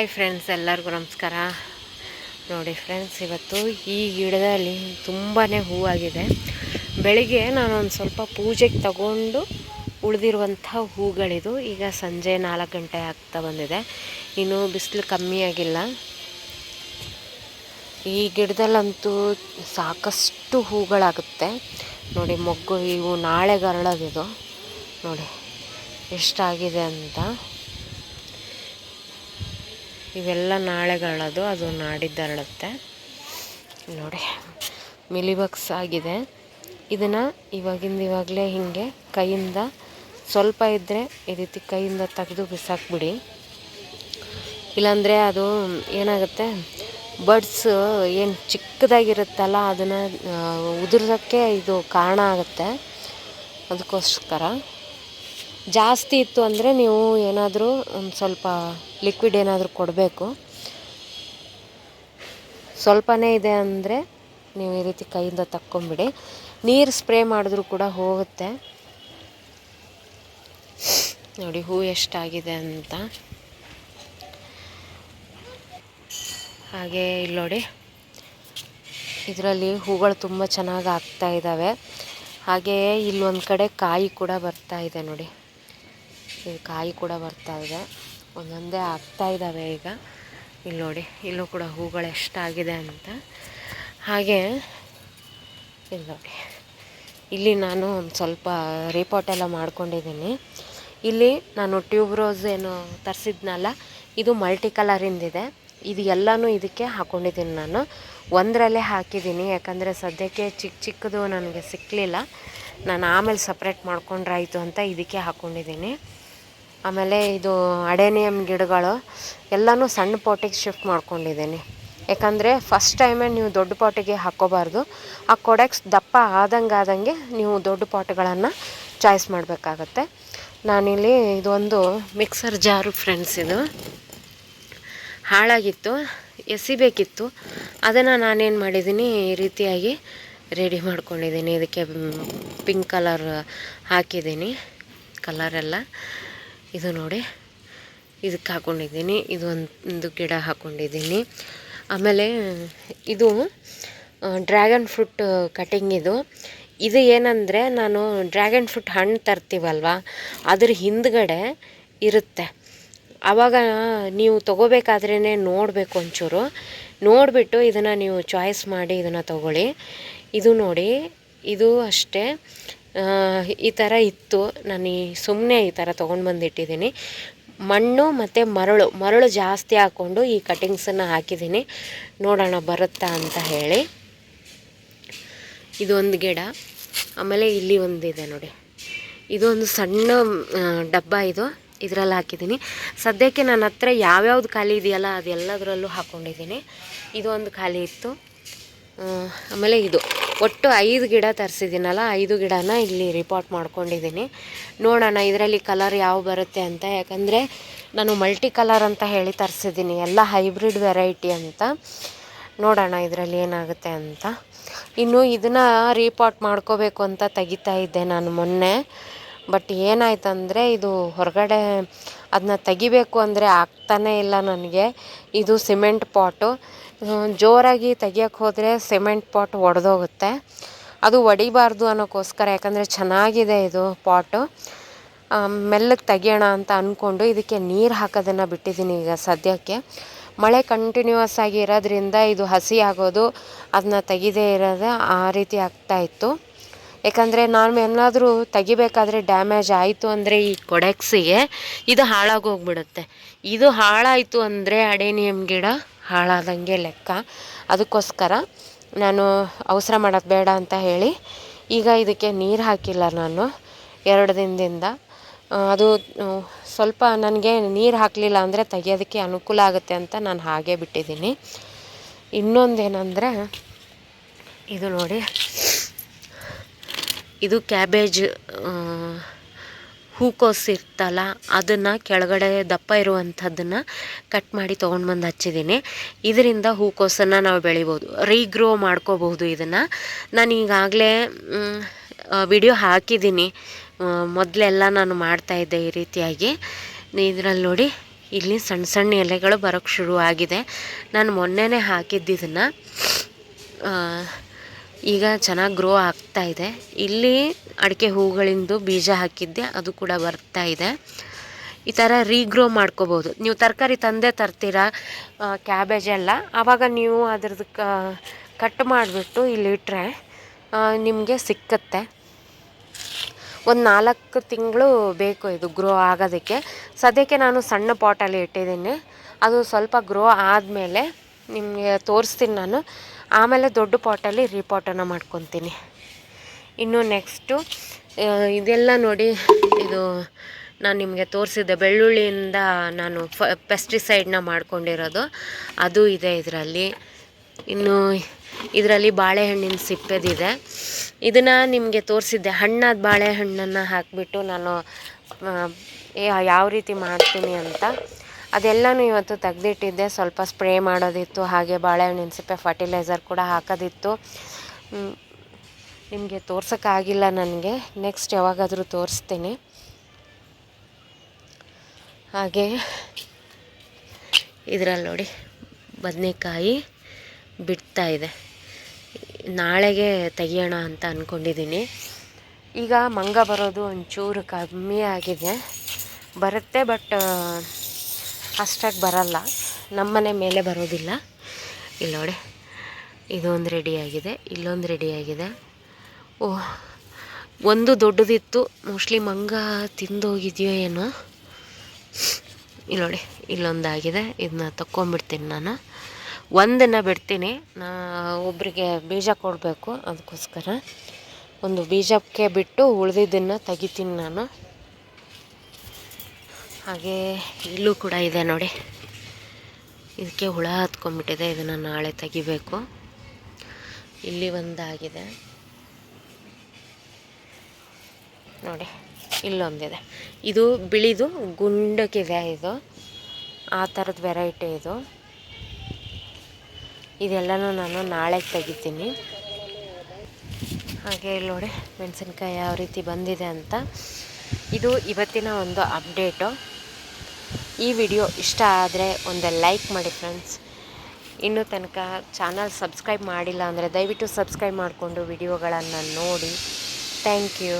Hi friends ಎಲ್ಲರಿಗೂ ನಮಸ್ಕಾರ. ನೋಡಿ ಫ್ರೆಂಡ್ಸ್ ಇವತ್ತು ಈ ಗಿಡದಲ್ಲಿ ತುಂಬಾ ಹೂವಾಗಿದೆ. ಬೆಳಿಗ್ಗೆ ನಾನು ಒಂದು ಸ್ವಲ್ಪ ಪೂಜೆಗೆ ತಗೊಂಡು ಉಳಿದಿರುವಂಥ ಹೂಗಳಿದು ಈಗ ಸಂಜೆ ನಾಲ್ಕು ಗಂಟೆ ಆಗ್ತಾ ಬಂದಿದೆ. ಇನ್ನು ಬಿಸಿಲು ಕಮ್ಮಿ ಆಗಿಲ್ಲ. ಈ ಗಿಡದಲ್ಲಂತೂ ಸಾಕಷ್ಟು ಹೂಗಳಾಗುತ್ತೆ. ನೋಡಿ ಮೊಗ್ಗು ಇವು ನಾಳೆ ಗರಳದಿದು. ನೋಡಿ ಎಷ್ಟಾಗಿದೆ ಅಂತ. ಇವೆಲ್ಲ ನಾಳೆಗಳದು, ಅದು ನಾಡಿದ್ದು ಅರಳುತ್ತೆ ನೋಡಿ, ಮಿಲಿಬಗ್ಸ್ ಆಗಿದೆ. ಇದನ್ನು ಇವಾಗಿಂದ ಇವಾಗಲೇ ಹೀಗೆ ಕೈಯಿಂದ ಸ್ವಲ್ಪ ಇದ್ದರೆ ಈ ರೀತಿ ಕೈಯಿಂದ ತೆಗೆದು ಬಿಸಾಕ್ಬಿಡಿ. ಇಲ್ಲಾಂದರೆ ಅದು ಏನಾಗುತ್ತೆ ಬಡ್ಸ್ ಏನು ಚಿಕ್ಕದಾಗಿರುತ್ತಲ್ಲ, ಅದನ್ನು ಉದುರ್ಸೋಕ್ಕೆ ಇದು ಕಾರಣ ಆಗುತ್ತೆ. ಅದಕ್ಕೋಸ್ಕರ. ಜಾಸ್ತಿ ಇತ್ತು ಅಂದರೆ ನೀವು ಏನಾದರೂ ಒಂದು ಸ್ವಲ್ಪ ಲಿಕ್ವಿಡ್ ಏನಾದರೂ ಕೊಡಬೇಕು. ಸ್ವಲ್ಪನೇ ಇದೆ ಅಂದರೆ ನೀವು ಈ ರೀತಿ ಕೈಯಿಂದ ತಕ್ಕೊಂಬಿಡಿ. ನೀರು ಸ್ಪ್ರೇ ಮಾಡಿದ್ರೂ ಕೂಡ ಹೋಗುತ್ತೆ. ನೋಡಿ, ಹೂ ಎಷ್ಟಾಗಿದೆ ಅಂತ. ಹಾಗೆ ಇಲ್ಲಿ ನೋಡಿ. ಇದರಲ್ಲಿ ಹೂಗಳು ತುಂಬ ಚೆನ್ನಾಗಿ ಆಗ್ತಾ ಇದ್ದಾವೆ ಹಾಗೆಯೇ ಇಲ್ಲೊಂದು ಕಡೆ ಕಾಯಿ ಕೂಡ ಬರ್ತಾ ಇದೆ ನೋಡಿ. ಕಾಯಿ ಕೂಡ ಬರ್ತಾ ಇದೆ. ಒಂದೊಂದೇ ಆಗ್ತಾ ಇದ್ದಾವೆ ಈಗ. ಇಲ್ಲಿ ನೋಡಿ, ಇಲ್ಲೂ ಕೂಡ ಹೂಗಳು ಎಷ್ಟಾಗಿದೆ ಅಂತ. ಹಾಗೆ, ಇಲ್ಲಿ ನೋಡಿ. ಇಲ್ಲಿ ನಾನು ಒಂದು ಸ್ವಲ್ಪ ರಿಪೋರ್ಟ್ ಎಲ್ಲ ಮಾಡ್ಕೊಂಡಿದ್ದೀನಿ. ಇಲ್ಲಿ ನಾನು ಟ್ಯೂಬ್ ರೋಸ್ ಏನು ತರಿಸಿದ್ನಲ್ಲ, ಇದು ಮಲ್ಟಿ ಕಲರಿಂದಿದೆ ಇದು ಎಲ್ಲನೂ ಇದಕ್ಕೆ ಹಾಕ್ಕೊಂಡಿದ್ದೀನಿ ನಾನು. ಒಂದರಲ್ಲೇ ಹಾಕಿದ್ದೀನಿ, ಯಾಕಂದರೆ ಸದ್ಯಕ್ಕೆ ಚಿಕ್ಕ ಚಿಕ್ಕದು ನನಗೆ ಸಿಕ್ಕಲಿಲ್ಲ ನಾನು ಆಮೇಲೆ ಸಪ್ರೇಟ್ ಮಾಡ್ಕೊಂಡ್ರಾಯಿತು ಅಂತ ಇದಕ್ಕೆ ಹಾಕ್ಕೊಂಡಿದ್ದೀನಿ ಆಮೇಲೆ ಇದು ಅಡೇನಿಯಮ್ ಗಿಡಗಳು, ಎಲ್ಲನೂ ಸಣ್ಣ ಪಾಟಿಗೆ ಶಿಫ್ಟ್ ಮಾಡ್ಕೊಂಡಿದ್ದೀನಿ. ಯಾಕಂದರೆ ಫಸ್ಟ್ ಟೈಮೇ ನೀವು ದೊಡ್ಡ ಪಾಟಿಗೆ ಹಾಕ್ಕೋಬಾರ್ದು. ಆ ಕೊಡೆಕ್ಸ್ ದಪ್ಪ ಆದಂಗೆ ಆದಂಗೆ ನೀವು ದೊಡ್ಡ ಪಾಟ್ಗಳನ್ನು ಚಾಯ್ಸ್ ಮಾಡಬೇಕಾಗತ್ತೆ. ನಾನಿಲ್ಲಿ ಇದೊಂದು ಮಿಕ್ಸರ್ ಜಾರು ಫ್ರೆಂಡ್ಸ್ ಇದು. ಹಾಳಾಗಿತ್ತು, ಎಸಿಬೇಕಿತ್ತು. ಅದನ್ನು ನಾನೇನು ಮಾಡಿದ್ದೀನಿ, ಈ ರೀತಿಯಾಗಿ ರೆಡಿ ಮಾಡ್ಕೊಂಡಿದ್ದೀನಿ. ಇದಕ್ಕೆ ಪಿಂಕ್ ಕಲರ್ ಹಾಕಿದ್ದೀನಿ ಕಲರೆಲ್ಲ ಇದು ನೋಡಿ, ಇದಕ್ಕೆ ಹಾಕ್ಕೊಂಡಿದ್ದೀನಿ ಇದು ಒಂದು ಗಿಡ ಹಾಕ್ಕೊಂಡಿದ್ದೀನಿ ಆಮೇಲೆ ಇದು ಡ್ರ್ಯಾಗನ್ ಫ್ರೂಟ್ ಕಟಿಂಗ್ ಇದು. ಇದು ಏನಂದರೆ, ನಾನು ಡ್ರ್ಯಾಗನ್ ಫ್ರೂಟ್ ಹಣ್ಣು ತರ್ತೀವಲ್ವ, ಅದ್ರ ಹಿಂದ್ಗಡೆ ಇರುತ್ತೆ. ಆವಾಗ ನೀವು ತೊಗೋಬೇಕಾದ್ರೇ ನೋಡಬೇಕು ಒಂಚೂರು. ನೋಡಿಬಿಟ್ಟು ಇದನ್ನು ನೀವು ಚಾಯ್ಸ್ ಮಾಡಿ ಇದನ್ನು ತೊಗೊಳ್ಳಿ. ಇದು ನೋಡಿ, ಇದು ಅಷ್ಟೇ. ಈ ಥರ ಇತ್ತು. ನಾನು ಸುಮ್ಮನೆ ಈ ಥರ ತೊಗೊಂಡು ಬಂದಿಟ್ಟಿದ್ದೀನಿ ಮಣ್ಣು ಮತ್ತು ಮರಳು ಮರಳು ಜಾಸ್ತಿ ಹಾಕ್ಕೊಂಡು ಈ ಕಟಿಂಗ್ಸನ್ನು ಹಾಕಿದ್ದೀನಿ ನೋಡೋಣ ಬರುತ್ತಾ ಅಂತ ಹೇಳಿ. ಇದೊಂದು ಗಿಡ. ಆಮೇಲೆ ಇಲ್ಲಿ ಒಂದಿದೆ ನೋಡಿ. ಇದೊಂದು ಸಣ್ಣ ಡಬ್ಬ ಇದು. ಇದರಲ್ಲಿ ಹಾಕಿದ್ದೀನಿ ಸದ್ಯಕ್ಕೆ ನನ್ನ ಹತ್ರ ಯಾವ್ಯಾವ್ದು ಖಾಲಿ ಇದೆಯಲ್ಲ ಅದೆಲ್ಲದರಲ್ಲೂ ಹಾಕ್ಕೊಂಡಿದ್ದೀನಿ ಇದೊಂದು ಖಾಲಿ ಇತ್ತು. ಆಮೇಲೆ ಇದು. ಒಟ್ಟು ಐದು ಗಿಡ ತರಿಸಿದ್ದೀನಲ್ಲ, ಐದು ಗಿಡನ ಇಲ್ಲಿ ರಿಪೋರ್ಟ್ ಮಾಡ್ಕೊಂಡಿದ್ದೀನಿ. ನೋಡೋಣ ಇದರಲ್ಲಿ ಕಲರ್ ಯಾವ ಬರುತ್ತೆ ಅಂತ. ಯಾಕಂದರೆ ನಾನು ಮಲ್ಟಿ ಕಲರ್ ಅಂತ ಹೇಳಿ ತರಿಸಿದ್ದೀನಿ, ಎಲ್ಲ ಹೈಬ್ರಿಡ್ ವೆರೈಟಿ ಅಂತ. ನೋಡೋಣ ಇದರಲ್ಲಿ ಏನಾಗುತ್ತೆ ಅಂತ. ಇನ್ನು ಇದನ್ನು ರೀಪಾಟ್ ಮಾಡ್ಕೋಬೇಕು ಅಂತ ತೆಗಿತಾ ಇದ್ದೆ ನಾನು ಮೊನ್ನೆ. ಬಟ್ ಏನಾಯ್ತಂದರೆ ಇದು ಹೊರಗಡೆ ಅದನ್ನ ತೆಗಿಬೇಕು ಅಂದರೆ ಆಗ್ತಾನೇ ಇಲ್ಲ ನನಗೆ. ಇದು ಸಿಮೆಂಟ್ ಪಾಟು ಜೋರಾಗಿ ತೆಗಿಯೋಕ್ಕೆ ಹೋದರೆ ಸಿಮೆಂಟ್ ಪಾಟ್ ಒಡೆದೋಗುತ್ತೆ. ಅದು ಒಡಿಬಾರ್ದು ಅನ್ನೋಕ್ಕೋಸ್ಕರ, ಯಾಕಂದರೆ ಚೆನ್ನಾಗಿದೆ ಇದು ಪಾಟು. ಮೆಲ್ಲಗೆ ತೆಗಿಯೋಣ ಅಂತ ಅಂದ್ಕೊಂಡು ಇದಕ್ಕೆ ನೀರು ಹಾಕೋದನ್ನು ಬಿಟ್ಟಿದ್ದೀನಿ ಈಗ ಸದ್ಯಕ್ಕೆ. ಮಳೆ ಕಂಟಿನ್ಯೂಸ್ ಆಗಿ ಇರೋದ್ರಿಂದ ಇದು ಹಸಿ ಆಗೋದು ಅದನ್ನ ತೆಗಿದೇ ಇರೋದು ಆ ರೀತಿ ಆಗ್ತಾ ಇತ್ತು. ಯಾಕಂದರೆ ನಾನು ಏನಾದರೂ ತೆಗಿಬೇಕಾದ್ರೆ ಡ್ಯಾಮೇಜ್ ಆಯಿತು ಅಂದರೆ ಈ ಕೊಡೆಕ್ಸಿಗೆ ಇದು ಹಾಳಾಗೋಗ್ಬಿಡುತ್ತೆ ಇದು ಹಾಳಾಯಿತು ಅಂದರೆ ಅಡೇನಿಯಮ್ ಗಿಡ ಹಾಳಾದಂಗೆ ಲೆಕ್ಕ. ಅದಕ್ಕೋಸ್ಕರ ನಾನು ಅವಸರ ಮಾಡೋದು ಬೇಡ ಅಂತ ಹೇಳಿ ಈಗ ಇದಕ್ಕೆ ನೀರು ಹಾಕಿಲ್ಲ ನಾನು. ಎರಡು ದಿನದಿಂದ. ಅದು ಸ್ವಲ್ಪ ನನಗೆ ನೀರು ಹಾಕಲಿಲ್ಲ ಅಂದರೆ ತೆಗಿಯೋದಕ್ಕೆ ಅನುಕೂಲ ಆಗುತ್ತೆ ಅಂತ ನಾನು ಹಾಗೆ ಬಿಟ್ಟಿದ್ದೀನಿ. ಇನ್ನೊಂದೇನೆಂದರೆ, ಇದು ನೋಡಿ. ಇದು ಕ್ಯಾಬೇಜ್ ಹೂಕೋಸು ಇರ್ತಲ್ಲ, ಅದನ್ನು ಕೆಳಗಡೆ ದಪ್ಪ ಇರುವಂಥದ್ದನ್ನು ಕಟ್ ಮಾಡಿ ತೊಗೊಂಡು ಬಂದು ಹಚ್ಚಿದ್ದೀನಿ. ಇದರಿಂದ ಹೂಕೋಸನ್ನು ನಾವು ಬೆಳಿಬೋದು. ರೀಗ್ರೋ ಮಾಡ್ಕೋಬಹುದು ಇದನ್ನು. ನಾನು ಈಗಾಗಲೇ ವಿಡಿಯೋ ಹಾಕಿದ್ದೀನಿ. ಮೊದಲೆಲ್ಲ ನಾನು ಮಾಡ್ತಾಯಿದ್ದೆ ಈ ರೀತಿಯಾಗಿ. ಇದರಲ್ಲಿ ನೋಡಿ, ಇಲ್ಲಿ ಸಣ್ಣ ಸಣ್ಣ ಎಲೆಗಳು ಬರೋಕ್ಕೆ ಶುರು ಆಗಿದೆ ನಾನು ಮೊನ್ನೆನೇ ಹಾಕಿದ್ದಿದ್ದನ್ನು ಈಗ ಚೆನ್ನಾಗಿ ಗ್ರೋ ಆಗ್ತಾ ಇದೆ. ಇಲ್ಲಿ ಅಡಿಕೆ ಹೂಗಳಿಂದು ಬೀಜ ಹಾಕಿದ್ದೆ, ಅದು ಕೂಡ ಬರ್ತಾ ಇದೆ. ಈ ಥರ ರೀಗ್ರೋ ಮಾಡ್ಕೋಬೋದು. ನೀವು ತರಕಾರಿ ತಂದೆ ತರ್ತೀರಾ? ಕ್ಯಾಬೇಜ್ ಎಲ್ಲ. ಆವಾಗ ನೀವು ಅದ್ರದ್ದು ಕಟ್ ಮಾಡಿಬಿಟ್ಟು ಇಲ್ಲಿ ಇಟ್ಟರೆ ನಿಮಗೆ ಸಿಕ್ಕತ್ತೆ. ಒಂದು ನಾಲ್ಕು ತಿಂಗಳು ಬೇಕು ಇದು ಗ್ರೋ ಆಗೋದಕ್ಕೆ. ಸದ್ಯಕ್ಕೆ ನಾನು ಸಣ್ಣ ಪಾಟಲ್ಲಿ ಇಟ್ಟಿದ್ದೀನಿ. ಅದು ಸ್ವಲ್ಪ ಗ್ರೋ ಆದಮೇಲೆ ನಿಮಗೆ ತೋರಿಸ್ತೀನಿ ನಾನು. ಆಮೇಲೆ ದೊಡ್ಡ ಪಾಟಲ್ಲಿ ರೀಪಾಟನ್ನು ಮಾಡ್ಕೊತೀನಿ. ಇನ್ನು ನೆಕ್ಸ್ಟು ಇದೆಲ್ಲ ನೋಡಿ, ಇದು ನಾನು ನಿಮಗೆ ತೋರಿಸಿದ್ದೆ, ಬೆಳ್ಳುಳ್ಳಿಯಿಂದ ನಾನು ಫ ಪೆಸ್ಟಿಸೈಡ್ನ ಮಾಡ್ಕೊಂಡಿರೋದು. ಅದು ಇದೆ ಇದರಲ್ಲಿ. ಇನ್ನು ಇದರಲ್ಲಿ ಬಾಳೆಹಣ್ಣಿನ ಸಿಪ್ಪೆದಿದೆ. ಇದನ್ನು ನಿಮಗೆ ತೋರಿಸಿದ್ದೆ, ಹಣ್ಣಾದ ಬಾಳೆಹಣ್ಣನ್ನು ಹಾಕಿಬಿಟ್ಟು ನಾನು ಯಾವ ರೀತಿ ಮಾಡ್ತೀನಿ ಅಂತ. ಅದೆಲ್ಲನೂ ಇವತ್ತು ತೆಗೆದಿಟ್ಟಿದ್ದೆ. ಸ್ವಲ್ಪ ಸ್ಪ್ರೇ ಮಾಡೋದಿತ್ತು, ಹಾಗೆ ಬಾಳೆಹಣ್ಣಿನ ಸಿಪ್ಪೆ ಫರ್ಟಿಲೈಸರ್ ಕೂಡ ಹಾಕೋದಿತ್ತು. ನಿಮಗೆ ತೋರ್ಸೋಕ್ಕಾಗಿಲ್ಲ ನನಗೆ. ನೆಕ್ಸ್ಟ್ ಯಾವಾಗಾದರೂ ತೋರಿಸ್ತೀನಿ. ಹಾಗೆ, ಇದರಲ್ಲಿ ನೋಡಿ, ಬದನೆಕಾಯಿ ಬಿಡ್ತಾ ಇದೆ. ನಾಳೆಗೆ ತೆಗಿಯೋಣ ಅಂತ ಅಂದ್ಕೊಂಡಿದ್ದೀನಿ ಈಗ ಮಂಗ ಬರೋದು ಒಂಚೂರು ಕಮ್ಮಿ ಆಗಿದೆ. ಬರುತ್ತೆ, ಬಟ್ ಅಷ್ಟಾಗಿ ಬರಲ್ಲ. ನಮ್ಮನೆ ಮೇಲೆ ಬರೋದಿಲ್ಲ. ಇಲ್ಲಿ ನೋಡಿ, ಇದೊಂದು ರೆಡಿಯಾಗಿದೆ ಇಲ್ಲೊಂದು ರೆಡಿಯಾಗಿದೆ ಓಹ್, ಒಂದು ದೊಡ್ಡದಿತ್ತು. ಮೋಸ್ಟ್ಲಿ ಮಂಗ ತಿಂದೋಗಿದೆಯೋ ಏನೋ. ಇಲ್ಲಿ ನೋಡಿ, ಇಲ್ಲೊಂದಾಗಿದೆ. ಇದನ್ನ ತಕ್ಕೊಂಬಿಡ್ತೀನಿ ನಾನು. ಒಂದನ್ನು ಬಿಡ್ತೀನಿ. ನಾ ಒಬ್ಬರಿಗೆ ಬೀಜ ಕೊಡಬೇಕು, ಅದಕ್ಕೋಸ್ಕರ. ಒಂದು ಬೀಜಕ್ಕೆ ಬಿಟ್ಟು ಉಳಿದಿದ್ದನ್ನು ತೆಗಿತೀನಿ ನಾನು. ಹಾಗೆ ಇಲ್ಲೂ ಕೂಡ ಇದೆ ನೋಡಿ. ಇದಕ್ಕೆ ಹುಳ ಹತ್ಕೊಂಡ್ಬಿಟ್ಟಿದೆ, ಇದನ್ನು ನಾಳೆ ತೆಗಿಬೇಕು. ಇಲ್ಲಿ ಒಂದಾಗಿದೆ. ನೋಡಿ, ಇಲ್ಲೊಂದಿದೆ. ಇದು ಬಿಳಿದು ಗುಂಡಕ್ಕಿದೆ ಇದು. ಆ ಥರದ ವೆರೈಟಿ ಇದು. ಇದೆಲ್ಲನೂ ನಾನು ನಾಳೆ ತೆಗಿತೀನಿ. ಹಾಗೆ ಇಲ್ಲಿ ನೋಡಿ, ಮೆಣಸಿನ್ಕಾಯಿ ಯಾವ ರೀತಿ ಬಂದಿದೆ ಅಂತ. ಇದು ಇವತ್ತಿನ ಒಂದು ಅಪ್ಡೇಟು. ಈ ವಿಡಿಯೋ ಇಷ್ಟ ಆದರೆ ಒಂದು ಲೈಕ್ ಮಾಡಿ ಫ್ರೆಂಡ್ಸ್. ಇನ್ನೂ ತನಕ ಚಾನಲ್ ಸಬ್ಸ್ಕ್ರೈಬ್ ಮಾಡಿಲ್ಲ ಅಂದರೆ ದಯವಿಟ್ಟು ಸಬ್ಸ್ಕ್ರೈಬ್ ಮಾಡಿಕೊಂಡು ವಿಡಿಯೋಗಳನ್ನು ನೋಡಿ. Thank you.